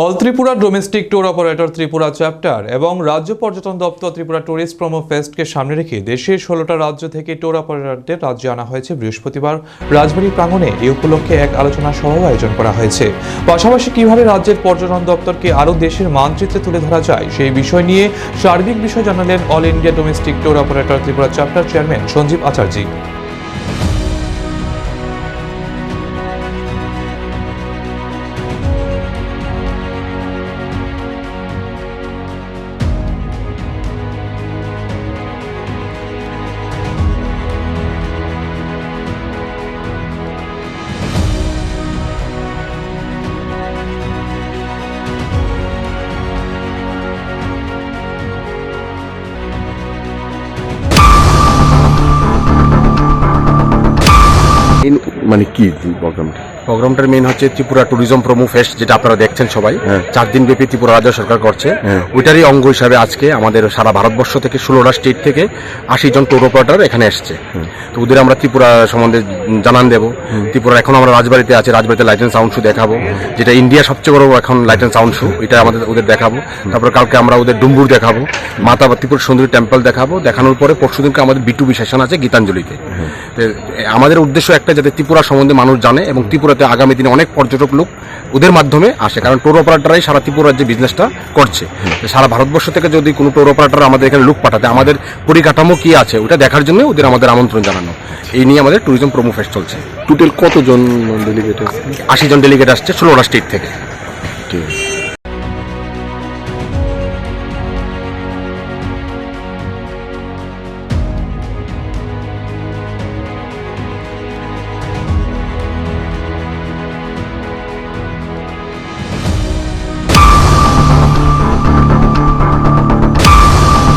All Tripura domestic tour operator Tripura chapter এবং রাজ্য পর্যটন দপ্তর ত্রিপুরা ট্যুরিস্ট প্রোমো ফেস্টকে সামনে রেখে দেশের ষোলোটা রাজ্য থেকে ট্যুর অপারেটরদের রাজ্যে আনা হয়েছে বৃহস্পতিবার রাজবাড়ী প্রাঙ্গণে এই উপলক্ষে এক আলোচনা সভা আয়োজন করা হয়েছে। পাশাপাশি কীভাবে রাজ্যের পর্যটন দপ্তরকে আরও দেশের মানচিত্রে তুলে ধরা যায় সেই বিষয় নিয়ে সার্বিক বিষয় জানালেন all India domestic tour operator Tripura chapter chairman Sanjib Acharjee. মানে কি প্রোগ্রামটা প্রোগ্রামটার মেইন হচ্ছে ত্রিপুরা ট্যুরিজম প্রমো ফেস্ট যেটা আপনারা দেখছেন সবাই। হ্যাঁ। চার দিন ব্যাপী ত্রিপুরা রাজ্য সরকার করছে। হ্যাঁ। ওইটারই অঙ্গ হিসাবে আজকে আমাদের সারা ভারতবর্ষ থেকে ষোলোটা স্টেট থেকে আশি জন ট্যুর অপারেটার এখানে এসছে। তো ওদের আমরা ত্রিপুরা সম্বন্ধে জানান দেবো। ত্রিপুরা এখন আমরা রাজবাড়িতে আছে রাজবাড়িতে লাইট অ্যান্ড সাউন্ড শো দেখাবো যেটা ইন্ডিয়া সবচেয়ে বড় এখন লাইট অ্যান্ড সাউন্ড শো এটা আমাদের ওদের দেখাবো। তারপর কালকে আমরা ওদের ডুম্বুর দেখাবো। মাতা বা ত্রিপুরা সুন্দরী টেম্পল দেখাবো। দেখানোর পরে পরশুদিনকে আমাদের বিটুবি সেশন আছে গীতাঞ্জলিতে। আমাদের উদ্দেশ্য একটা যাতে ত্রিপুরা সম্বন্ধে মানুষ জানে এবং ত্রিপুরাতে আগামী দিনে অনেক পর্যটক লোক ওদের মাধ্যমে আসে কারণ টোর অপারেটারাই সারা ত্রিপুরার যে বিজনেসটা করছে। সারা ভারতবর্ষ থেকে যদি কোনো টোর অপারেটার আমাদের এখানে লোক পাঠাতে আমাদের পরিকাঠামো কি আছে ওটা দেখার জন্য ওদের আমাদের আমন্ত্রণ জানানো। এই নিয়ে আমাদের ট্যুরিজম প্রোমো ফেস্ট চলছে। টোটাল কতজন ডেলিগেট আশি জন ডেলিগেট আসছে ষোলোটা স্টেট থেকে। ঠিক আছে